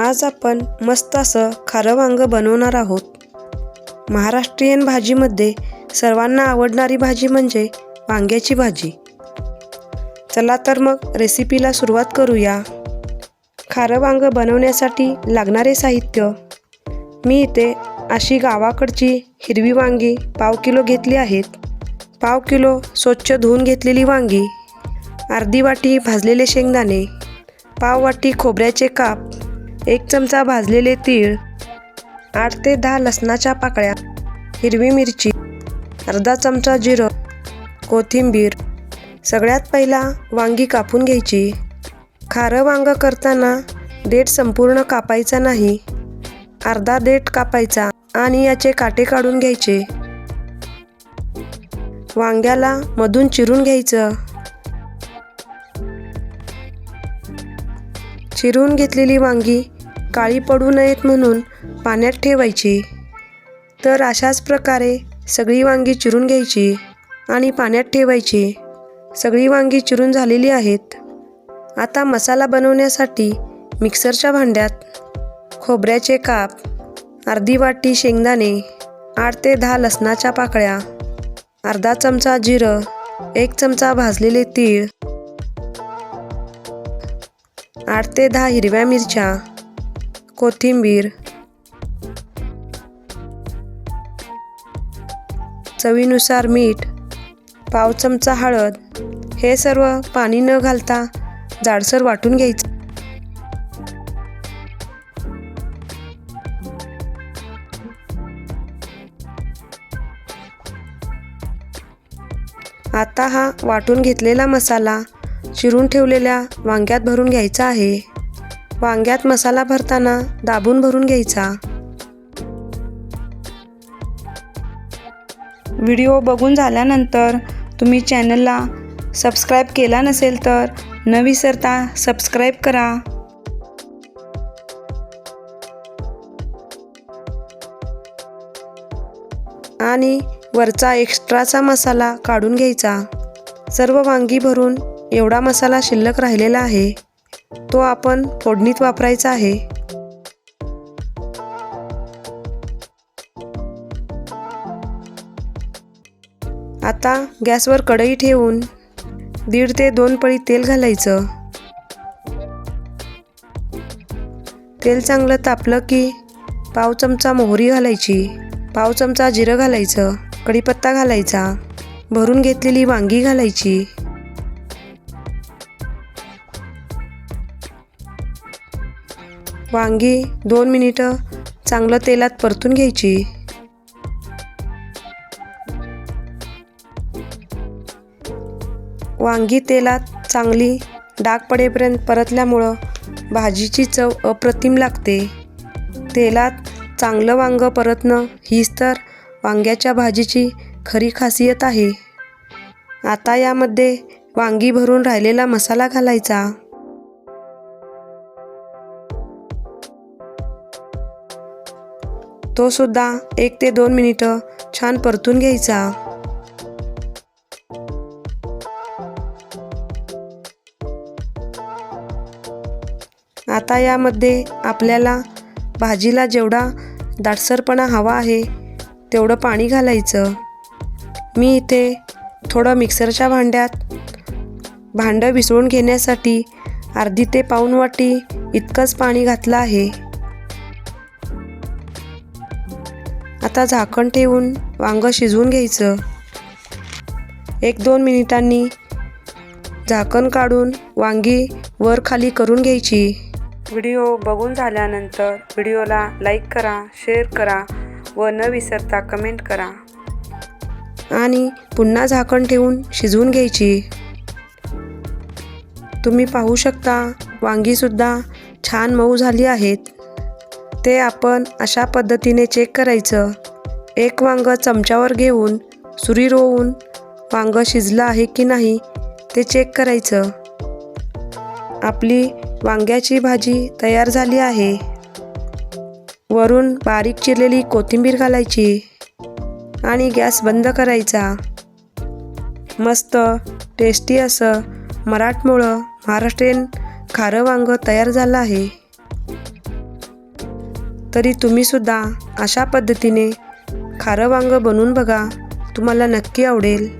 आज आपण मस्त असं खारं वांगं बनवणार आहोत. महाराष्ट्रीयन भाजीमध्ये सर्वांना आवडणारी भाजी म्हणजे वांग्याची भाजी. चला तर मग रेसिपीला सुरुवात करूया. खारं वांगं बनवण्यासाठी लागणारे साहित्य. मी इथे अशी गावाकडची हिरवी वांगी पाव किलो घेतली आहेत. पाव किलो स्वच्छ धुवून घेतलेली वांगी अर्धी वाटी भाजलेले शेंगदाणे पाव वाटी खोबऱ्याचे काप एक चमचा भाजलेले तीळ आठ ते दहा लसणाच्या पाकळ्या हिरवी मिरची अर्धा चमचा जिरं कोथिंबीर सगळ्यात पहिला वांगी कापून घ्यायची. खारं वांगं करताना देठ संपूर्ण कापायचा नाही. अर्धा देठ कापायचा आणि याचे काटे काढून घ्यायचे. वांग्याला मधून चिरून घ्यायचं. चिरून घेतलेली वांगी काळी पडू नयेत म्हणून पाण्यात ठेवायची. तर अशाच प्रकारे सगळी वांगी चिरून घ्यायची आणि पाण्यात ठेवायची. सगळी वांगी चिरून झालेली आहेत. आता मसाला बनवण्यासाठी मिक्सरच्या भांड्यात खोबऱ्याचे काप अर्धी वाटी शेंगदाणे आठ ते दहा लसणाच्या पाकळ्या अर्धा चमचा जिरं एक चमचा भाजलेले तीळ आठ ते दहा हिरव्या मिरच्या कोथिंबीर चवीनुसार मीठ पाव चमचा हळद हे सर्व पाणी न घालता जाडसर वाटून घ्यायचं. आता हा वाटून घेतलेला मसाला चिरून ठेवलेल्या वांग्यात भरून घ्यायचा आहे. वांग्यात मसाला भरताना दाबून भरून घ्यायचा. व्हिडिओ बघून झाल्यानंतर तुम्ही चॅनलला सबस्क्राईब केला नसेल तर न विसरता सबस्क्राईब करा. आणि वरचा एक्स्ट्राचा मसाला काढून घ्यायचा. सर्व वांगी भरून एवढा मसाला शिल्लक राहिलेला आहे तो आपण फोडणीत वापरायचा आहे. आता गॅसवर कढई ठेवून दीड ते दोन पळी तेल घालायचं. तेल चांगलं तापलं की पाव चमचा मोहरी घालायची पाव चमचा जिरं घालायचं कढीपत्ता घालायचा भरून घेतलेली वांगी घालायची. वांगी दोन मिनिटं चांगलं तेलात परतून घ्यायची. वांगी तेलात चांगली डाग पडेपर्यंत परतल्यामुळं भाजीची चव अप्रतिम लागते. तेलात चांगलं वांगं परतणं हीच तर वांग्याच्या भाजीची खरी खासियत आहे. आता यामध्ये वांगी भरून राहिलेला मसाला घालायचा. तो सुद्धा एक ते दोन मिनिटं छान परतून घ्यायचा. आता यामध्ये आपल्याला भाजीला जेवढा दाटसरपणा हवा आहे तेवढं पाणी घालायचं. मी इथे थोडं मिक्सरच्या भांड्यात भांडं विसळून घेण्यासाठी अर्धी ते पाऊण वाटी इतकंच पाणी घातलं आहे. आता झाकण ठेवून वांगं शिजवून घ्यायचं. एक दोन मिनिटांनी झाकण काढून वांगी वर खाली करून घ्यायची. व्हिडिओ बघून झाल्यानंतर व्हिडिओला लाईक करा शेअर करा व न विसरता कमेंट करा. आणि पुन्हा झाकण ठेवून शिजवून घ्यायची. तुम्ही पाहू शकता वांगीसुद्धा छान मऊ झाली आहेत. ते आपण अशा पद्धतीने चेक करायचं. एक वांगं चमच्यावर घेऊन सुरी रोवून वांगं शिजलं आहे की नाही ते चेक करायचं. आपली वांग्याची भाजी तयार झाली आहे. वरून बारीक चिरलेली कोथिंबीर घालायची आणि गॅस बंद करायचा. मस्त टेस्टी असं मराठमोळं महाराष्ट्रीयन खारं वांगं तयार झालं आहे. तरी तुम्हीसुद्धा अशा पद्धतीने खारं वांगं बनवून बघा. तुम्हाला नक्की आवडेल.